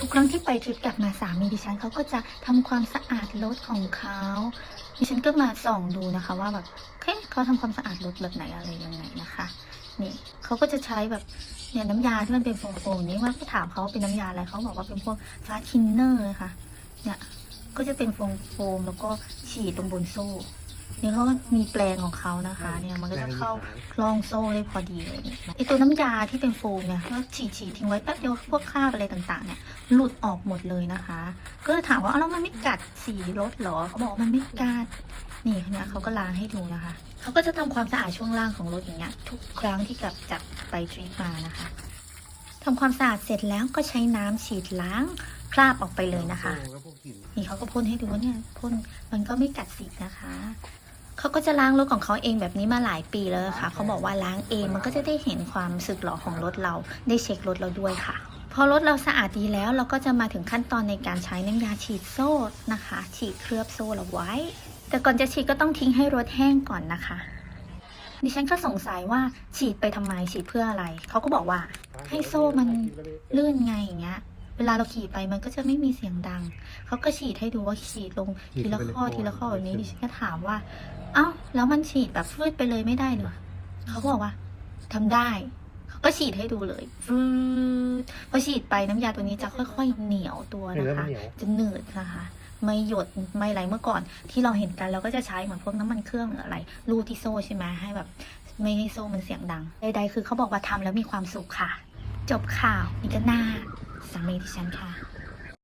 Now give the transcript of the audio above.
ทุกครั้งที่ไปทริปกลับมาสามีดิฉันเขาก็จะทำความสะอาดรถของเขาดิฉันก็มาส่องดูนะคะ ว่าแบบเฮ้ยเขาทำความสะอาดรถแบบไหนอะไรยังไงนะคะนี่เขาก็จะใช้แบบเนี่ยน้ำยาที่มันเป็นโฟมๆนี้ว่าก็ถามเขาเป็นน้ำยาอะไรเขาบอกว่าเป็นพวกฟาสทินเนอร์นะคะเนี่ยก็จะเป็นโฟมๆแล้วก็ฉีดตรงบนโซ่ นี่ยเขาก็มีแปลงของเขานะคะ เนี่ยมันก็จะเข้าคล้องโซ่ได้พอดีเลยไอตัวน้ำยาที่เป็นโฟมเนี่ยก็ฉีดฉีดทิ้งไว้แป๊บเดียวพวกคราบอะไรต่างๆ เนี่ยหลุดออกหมดเลยนะคะ ก็เลยถามว่าอ้าวแล้วมันไม่กัดสีรถเหรอเขาบอกว่ามันไม่กัดนี่เนี่ยเขาก็ล้างให้ดูนะคะเขาก็จะทำความสะอาดช่วงล่างของรถอย่างเงี้ยทุกครั้งที่กลับจากไปทริปมานะคะทำความสะอาดเสร็จแล้วก็ใช้น้ำฉีดล้าง คราบออกไปเลยนะคะ นี่เขาก็พ่นให้ดูว่าเนี่ยพ่นมันก็ไม่กัดสีนะคะ เขาก็จะล้างรถของเขาเองแบบนี้มาหลายปีแล้วค่ะ เขาบอกว่าล้างเองมันก็จะได้เห็นความสึกหรอของรถเรา ได้เช็ครถเราด้วยค่ะ พอรถเราสะอาดดีแล้ว เราก็จะมาถึงขั้นตอนในการใช้น้ำยาฉีดโซ่นะคะ ฉีดเคลือบโซ่เราไว้ แต่ก่อนจะฉีดก็ต้องทิ้งให้รถแห้งก่อนนะคะดิฉันก็สงสัยว่าฉีดไปทำไมฉีดเพื่ออะไร เขาก็บอกว่าให้โซ่มันลื่นไงอย่างเงี้ย เวลาเราขี่ไปมันก็จะไม่มีเสียงดัง เขาก็ฉีดให้ดูว่าฉีดลงทีละข้อทีละข้อแบบนี้ดิฉันก็ถามว่า เอ้าแล้วมันฉีดแบบฟืดไปเลยไม่ได้เหรอเขาก็บอกว่าทำได้ เขาก็ฉีดให้ดูเลยฟืดพอฉีดไปน้ำยาตัวนี้จะค่อย ๆ เหนียวตัวเนื้อนะมันคะเหนียวจะหนืดนะคะไม่หยดไม่ไหลเมื่อก่อน ที่เราเห็นกันเราก็จะใช้เหมือนพวกน้ำมันเครื่องหรืออะไรรูดที่โซ่ใช่ไหมให้แบบ ไม่ให้โซ่มันเสียงดังใดๆคือเขาบอกว่าทำแล้วมีความสุขค่ะ จบข่าวนิกหน้า สามีดิฉันค่ะ